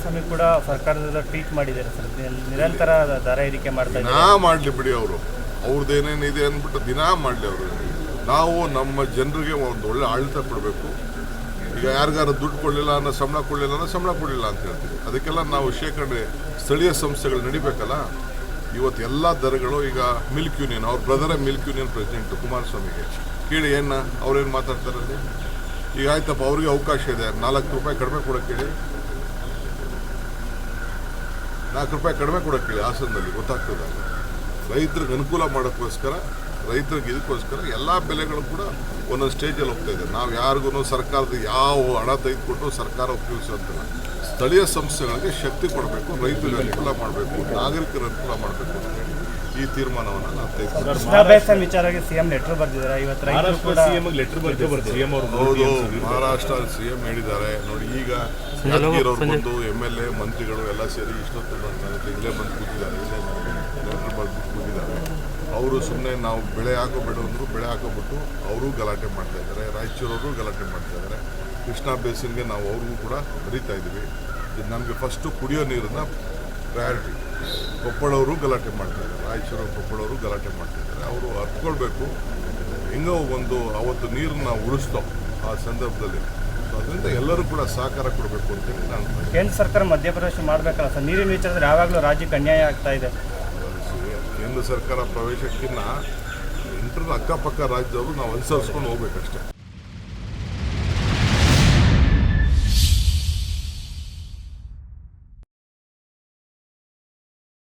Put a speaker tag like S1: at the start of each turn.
S1: ಕುಮಾರಸ್ವಾಮಿ ಕೂಡ ಸರ್ಕಾರದಿಂದ ಟ್ವೀಟ್ ಮಾಡಿದ್ದಾರೆ ಸರ್. ನಿರಂತರ ದರ ಏರಿಕೆ ಮಾಡ್ತಾ ನಾ
S2: ಮಾಡಲಿ ಬಿಡಿ ಅವರು. ಅವ್ರದ್ದು ಏನೇನಿದೆ ಅಂದ್ಬಿಟ್ಟು ದಿನಾ ಮಾಡಲಿ ಅವರು. ನಾವು ನಮ್ಮ ಜನರಿಗೆ ಒಂದು ಒಳ್ಳೆ ಆಡಳಿತ ಕೊಡಬೇಕು. ಈಗ ಯಾರಿಗಾರು ದುಡ್ಡು ಕೊಡಲಿಲ್ಲ ಅನ್ನೋ ಸಂಬಳ ಕೊಡಲಿಲ್ಲ ಅನ್ನೋ ಸಂಬಳ ಕೊಡಲಿಲ್ಲ ಅಂತ ಹೇಳ್ತೀವಿ. ಅದಕ್ಕೆಲ್ಲ ನಾವು ಶೇಖರಣೆ ಸ್ಥಳೀಯ ಸಂಸ್ಥೆಗಳು ನಡಿಬೇಕಲ್ಲ. ಇವತ್ತು ಎಲ್ಲ ದರಗಳು ಈಗ ಮಿಲ್ಕ್ ಯೂನಿಯನ್, ಅವ್ರ ಬ್ರದರೇ ಮಿಲ್ಕ್ ಯೂನಿಯನ್ ಪ್ರೆಸಿಡೆಂಟ್ ಕುಮಾರಸ್ವಾಮಿಗೆ. ಕೇಳಿ ಏನು ಅವ್ರೇನು ಮಾತಾಡ್ತಾರಲ್ಲಿ ಈಗ ಆಯ್ತಪ್ಪ, ಅವ್ರಿಗೆ ಅವಕಾಶ ಇದೆ. ನಾಲ್ಕು ರೂಪಾಯಿ ಕಡಿಮೆ ಕೊಡೋಕೆ ಹೇಳಿ. ನಾಲ್ಕು ರೂಪಾಯಿ ಕಡಿಮೆ ಕೊಡೋಕ್ಕಿಲ್ಲ ಹಾಸನದಲ್ಲಿ ಗೊತ್ತಾಗ್ತದೆ. ರೈತರಿಗೆ ಅನುಕೂಲ ಮಾಡೋಕ್ಕೋಸ್ಕರ, ರೈತರಿಗೆ ಇದಕ್ಕೋಸ್ಕರ ಎಲ್ಲ ಬೆಲೆಗಳು ಕೂಡ ಒಂದೊಂದು ಸ್ಟೇಜಲ್ಲಿ ಹೋಗ್ತಾ ಇದೆ. ನಾವು ಯಾರಿಗೂ ಸರ್ಕಾರದ ಯಾವ ಹಣ ತೆಗೆದುಕೊಟ್ಟು ಸರ್ಕಾರ ಉಪಯೋಗಿಸುವಂತಿಲ್ಲ. ಸ್ಥಳೀಯ ಸಂಸ್ಥೆಗಳಿಗೆ ಶಕ್ತಿ ಕೊಡಬೇಕು, ರೈತರಿಗೆ ಅನುಕೂಲ ಮಾಡಬೇಕು ನಾಗರಿಕರ ಅನುಕೂಲ ಮಾಡಬೇಕು ಅಂತ ಹೇಳಿ. ಈ ತೀರ್ಮಾನವನ್ನು ನಾವು
S1: ಸಿಎಂ ಲೆಟರ್ ಬರೆದಿದ್ದಾರೆ. ಇವತ್ತು ಕೂಡ
S3: ಸಿಎಂ ಲೆಟರ್ ಬರ್ತಾರೆ ಸಿಎಂ ಅವರು
S2: ಹೌದು ಮಹಾರಾಷ್ಟ್ರ ಸಿ ಎಂ ಹೇಳಿದ್ದಾರೆ. ನೋಡಿ ಈಗ ಯಾದಗಿರವ್ರು ಬಂದು ಎಂ ಎಲ್ ಎ ಮಂತ್ರಿಗಳು ಎಲ್ಲ ಸೇರಿ ಇಷ್ಟೊತ್ತು ಇಲ್ಲೇ ಬಂದು ಕೂತಿದ್ದಾರೆ. ಇಲ್ಲೇ ಲೆಟ್ರ್ ಬರ್ದು ಕೂತಿದ್ದಾರೆ. ಅವರು ಸುಮ್ಮನೆ ನಾವು ಬೆಳೆ ಹಾಕೋಬೇಡ ಅಂದರು ಬೆಳೆ ಹಾಕೋಬಿಟ್ಟು ಅವರು ಗಲಾಟೆ ಮಾಡ್ತಾ ಇದ್ದಾರೆ. ರಾಯಚೂರವರು ಗಲಾಟೆ ಮಾಡ್ತಾ ಇದ್ದಾರೆ. ಕೃಷ್ಣಾ ಬೇಸಿನ್ಗೆ ನಾವು ಅವ್ರಿಗೂ ಕೂಡ ಬರೀತಾ ಇದ್ದೀವಿ. ಇದು ನಮಗೆ ಫಸ್ಟು ಕುಡಿಯೋ ನೀರನ್ನ ಪ್ರಯಾರಿಟಿ ಕೊಪ್ಪಳವರು ಗಲಾಟೆ ಮಾಡ್ತಾ ಇದ್ದಾರೆ ರಾಯಚೂರು ಕೊಪ್ಪಳವರು ಗಲಾಟೆ ಮಾಡ್ತಿದ್ದಾರೆ. ಅವರು ಅರ್ಥಕೊಳ್ಬೇಕು ಹೆಂಗೋ ಒಂದು ಅವತ್ತು ನೀರನ್ನ ಉಳಿಸ್ತೋ ಆ ಸಂದರ್ಭದಲ್ಲಿ. ಅದರಿಂದ ಎಲ್ಲರೂ ಕೂಡ ಸಹಕಾರ ಕೊಡಬೇಕು ಅಂತೇಳಿ ನಾನು
S1: ಕೇಂದ್ರ ಸರ್ಕಾರ ಮಧ್ಯಪ್ರವೇಶ ಮಾಡಬೇಕಲ್ಲ ಸರ್? ನೀರಿನ ವಿಚಾರದಲ್ಲಿ ಯಾವಾಗಲೂ ರಾಜ್ಯಕ್ಕೆ ಅನ್ಯಾಯ ಆಗ್ತಾ ಇದೆ.
S2: ಕೇಂದ್ರ ಸರ್ಕಾರ ಪ್ರವೇಶಕ್ಕಿನ್ನ ಇಂಟರ್ ಅಕ್ಕಪಕ್ಕ ರಾಜ್ಯದವರು ನಾವು ಅನುಸರಿಸ್ಕೊಂಡು ಹೋಗ್ಬೇಕಷ್ಟೇ.